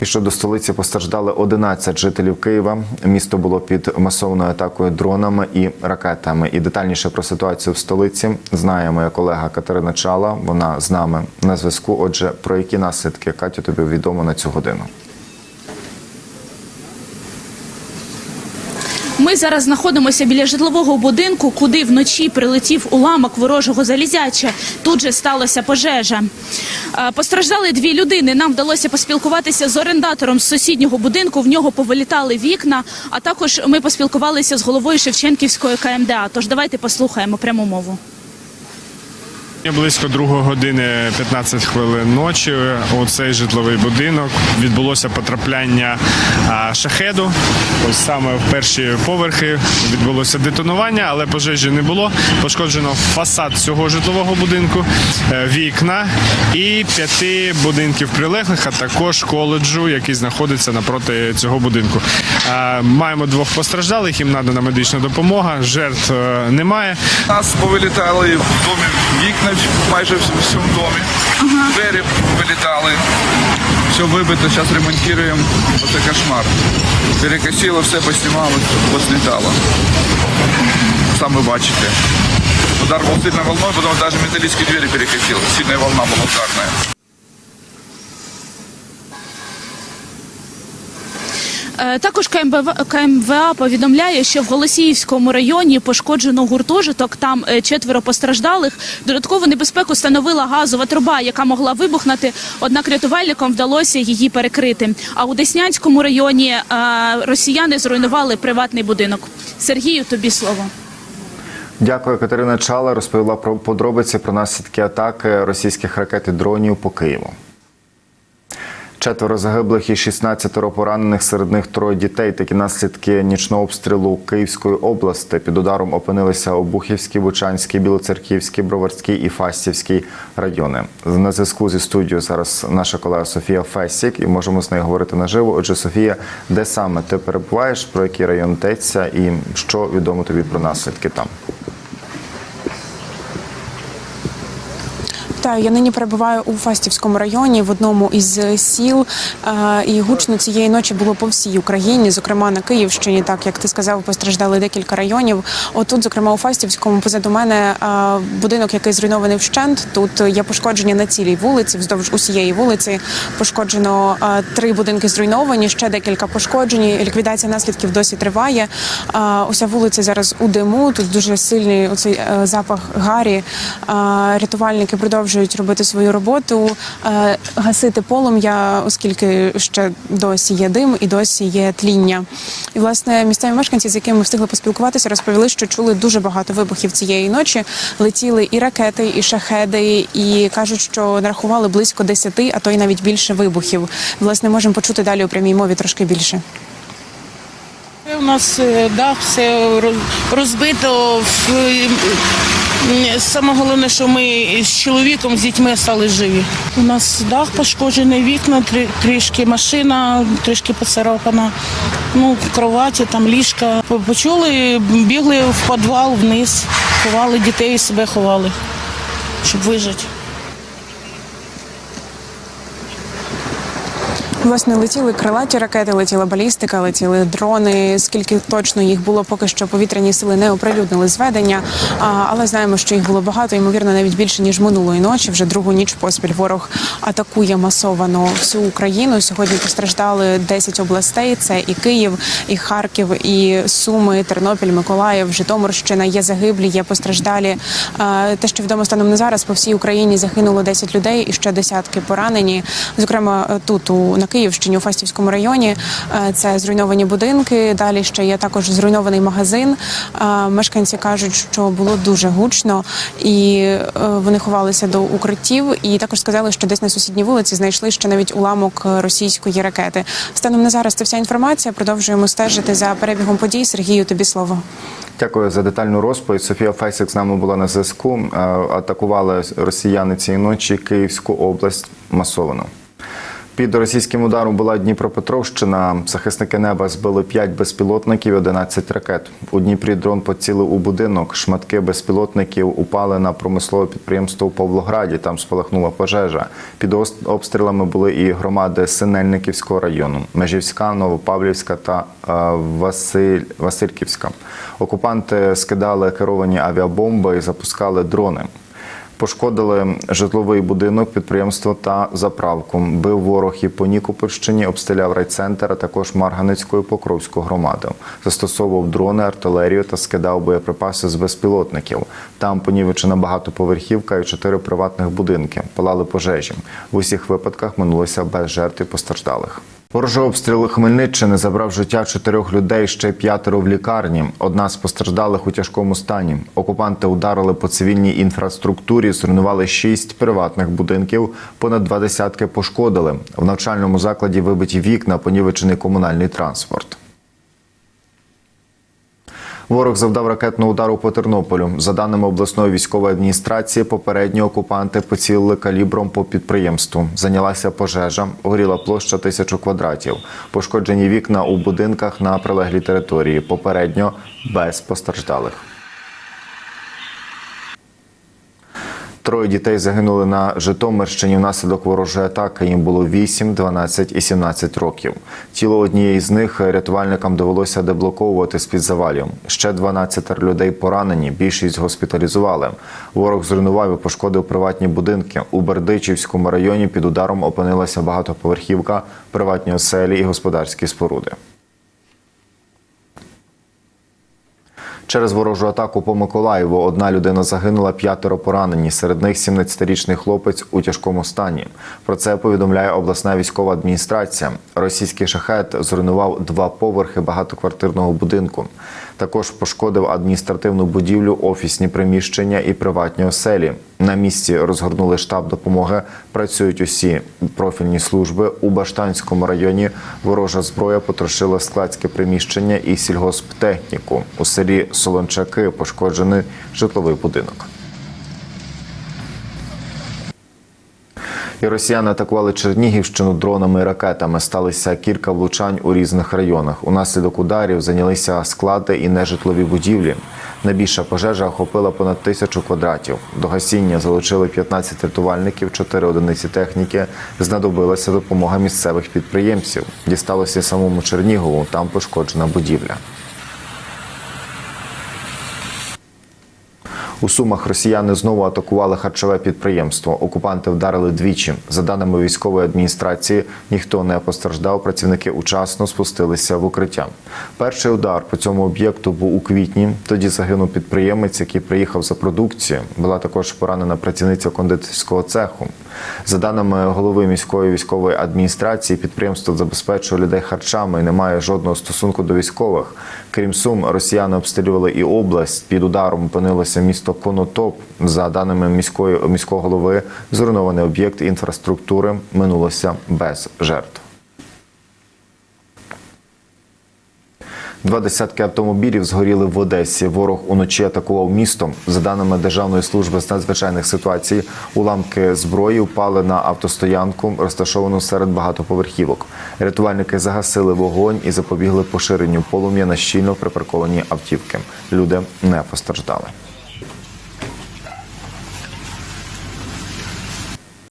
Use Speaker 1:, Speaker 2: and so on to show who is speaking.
Speaker 1: І щодо столиці постраждали 11 жителів Києва. Місто було під масовною атакою дронами і ракетами. І детальніше про ситуацію в столиці знає моя колега Катерина Чала. Вона з нами на зв'язку. Отже, про які наслідки Катю тобі відомо на цю годину?
Speaker 2: Ми зараз знаходимося біля житлового будинку, куди вночі прилетів уламок ворожого залізяча. Тут же сталася пожежа. Е, Постраждали дві людини. Нам вдалося поспілкуватися з орендатором з сусіднього будинку. В нього повилітали вікна. А також ми поспілкувалися з головою Шевченківської КМДА. Тож давайте послухаємо пряму мову.
Speaker 3: Близько другої години 15 хвилин ночі у цей житловий будинок відбулося потрапляння шахеду. Ось саме в перші поверхи відбулося детонування, але пожежі не було. Пошкоджено фасад цього житлового будинку, е, вікна і п'яти будинків прилеглих, а також коледжу, який знаходиться напроти цього будинку. Маємо двох постраждалих, їм надана медична допомога. Жертв е, немає.
Speaker 4: Нас повилітали в домі вікна майже в всьому домі. Двері вилітали. Все вибито, зараз ремонтуємо. Оце кошмар. Перекосило, все поснімало, послітало. Саме бачите. Удар був сильною волною, потім навіть металічні двері перекосило. Сильна волна була ударна.
Speaker 2: Також КМВ, КМВА повідомляє, що в Голосіївському районі пошкоджено гуртожиток. Там е, четверо постраждалих. Додаткову небезпеку становила газова труба, яка могла вибухнути. Однак рятувальникам вдалося її перекрити. А у Деснянському районі е, росіяни зруйнували приватний будинок. Сергію, тобі слово.
Speaker 1: Дякую, Катерина Чала розповіла про подробиці про наслідки атаки російських ракет і дронів по Києву. Четверо загиблих і 16 поранених, серед них троє дітей. Такі наслідки нічного обстрілу Київської області. Під ударом опинилися Обухівський, Бучанський, Білоцерківський, Броварський і Фастівський райони. На зв'язку зі студією зараз наша колега Софія Фесік, і можемо з нею говорити наживо. Отже, Софія, де саме ти перебуваєш, про який район йдеться і що відомо тобі про наслідки там?
Speaker 5: Вітаю, я нині перебуваю у Фастівському районі в одному із сіл. Е, І гучно цієї ночі було по всій Україні, зокрема на Київщині. Так як ти сказав, постраждали декілька районів. Отут, зокрема, у Фастівському, позаду мене будинок, який зруйнований вщент. Тут є пошкодження на цілій вулиці, вздовж усієї вулиці. Пошкоджено три будинки зруйновані, ще декілька пошкоджені. Ліквідація наслідків досі триває. Уся вулиця зараз у диму. Тут дуже сильний оцей е, запах гарі. Рятувальники продовжують робити свою роботу, е, гасити полум'я, оскільки ще досі є дим і досі є тління. І власне місцеві мешканці, з якими ми встигли поспілкуватися, розповіли, що чули дуже багато вибухів цієї ночі. Летіли і ракети, і шахеди, і кажуть, що нарахували близько 10, а то й навіть більше вибухів. Власне, можемо почути далі у прямій мові трошки більше.
Speaker 6: У нас е, дах все роз- розбито. Саме головне, що ми з чоловіком, з дітьми стали живі. У нас дах пошкоджений, вікна, трішки машина, трішки поцарапана. Ну, кроваті, там ліжка. Почули, бігли в підвал вниз, ховали дітей, себе ховали, щоб вижити.
Speaker 5: Власне, летіли крилаті ракети, летіла балістика, летіли дрони. Скільки точно їх було, поки що повітряні сили не оприлюднили зведення. Але знаємо, що їх було багато, ймовірно, навіть більше ніж минулої ночі. Вже другу ніч поспіль ворог атакує масовано всю Україну. Сьогодні постраждали 10 областей: це і Київ, і Харків, і Суми, Тернопіль, Миколаїв, Житомирщина. Є загиблі, є постраждалі. Те, що відомо станом на зараз, по всій Україні загинуло 10 людей і ще десятки поранені. Зокрема, тут у на Київщині у Фастівському районі е, це зруйновані будинки. Далі ще є також зруйнований магазин. Е, Мешканці кажуть, що було дуже гучно, і е, вони ховалися до укриттів. І також сказали, що десь на сусідній вулиці знайшли ще навіть уламок російської ракети. Станом на зараз це вся інформація. Продовжуємо стежити за перебігом подій. Сергію, тобі слово.
Speaker 1: Дякую за детальну розповідь. Софія Фесік з нами була на зв'язку. Атакували росіяни цієї ночі Київську область масовано. Під російським ударом була Дніпропетровщина. Захисники неба збили 5 безпілотників, і 11 ракет. У Дніпрі дрон поцілив у будинок. Шматки безпілотників упали на промислове підприємство у Павлограді. Там спалахнула пожежа. Під обстрілами були і громади Синельниківського району, Межівська, Новопавлівська та е, Василь... Васильківська. Окупанти скидали керовані авіабомби і запускали дрони. Пошкодили житловий будинок, підприємство та заправку. Бив ворог і по Нікопольщині, обстріляв райцентр, а також Марганецьку і Покровську громаду. Застосовував дрони, артилерію та скидав боєприпаси з безпілотників. Там понівечена багатоповерхівка і чотири приватних будинки. Палали пожежі. В усіх випадках минулося без жертв і постраждалих. Ворожий обстріл Хмельниччини забрав життя чотирьох людей, ще п'ятеро в лікарні. Одна з постраждалих у тяжкому стані. Окупанти ударили по цивільній інфраструктурі, зруйнували шість приватних будинків, понад два десятки пошкодили. В навчальному закладі вибиті вікна, понівечений комунальний транспорт. Ворог завдав ракетного удару по Тернополю. За даними обласної військової адміністрації, попередні окупанти поцілили калібром по підприємству. Зайнялася пожежа, горіла площа тисячу квадратів. Пошкоджені вікна у будинках на прилеглій території. Попередньо без постраждалих. Троє дітей загинули на Житомирщині внаслідок ворожої атаки. Їм було 8, 12 і 17 років. Тіло однієї з них рятувальникам довелося деблоковувати з-під завалів. Ще 12 людей поранені, більшість госпіталізували. Ворог зруйнував і пошкодив приватні будинки. У Бердичівському районі під ударом опинилася багатоповерхівка, приватні оселі і господарські споруди. Через ворожу атаку по Миколаєву одна людина загинула, п'ятеро поранені. Серед них 17-річний хлопець у тяжкому стані. Про це повідомляє обласна військова адміністрація. Російський шахет зруйнував два поверхи багатоквартирного будинку. Також пошкодив адміністративну будівлю, офісні приміщення і приватні оселі. На місці розгорнули штаб допомоги. Працюють усі профільні служби у Баштанському районі. Ворожа зброя потрошила складське приміщення і сільгосптехніку. У селі Солончаки пошкоджений житловий будинок. І росіяни атакували Чернігівщину дронами і ракетами. Сталися кілька влучань у різних районах. Унаслідок ударів зайнялися склади і нежитлові будівлі. Найбільша пожежа охопила понад тисячу квадратів. До гасіння залучили 15 рятувальників, 4 одиниці техніки. Знадобилася допомога місцевих підприємців. Дісталося самому Чернігову. Там пошкоджена будівля. У Сумах росіяни знову атакували харчове підприємство. Окупанти вдарили двічі. За даними військової адміністрації, ніхто не постраждав. Працівники учасно спустилися в укриття. Перший удар по цьому об'єкту був у квітні. Тоді загинув підприємець, який приїхав за продукцією. Була також поранена працівниця кондитерського цеху. За даними голови міської військової адміністрації, підприємство забезпечує людей харчами і не має жодного стосунку до військових. Крім Сум, росіяни обстрілювали і область. Під ударом опинилося місто Конотоп. За даними міської міського голови, зруйнований об'єкт інфраструктури минулося без жертв. Два десятки автомобілів згоріли в Одесі. Ворог уночі атакував місто. За даними Державної служби з надзвичайних ситуацій, уламки зброї впали на автостоянку, розташовану серед багатоповерхівок. Рятувальники загасили вогонь і запобігли поширенню полум'я на щільно припарковані автівки. Люди не постраждали.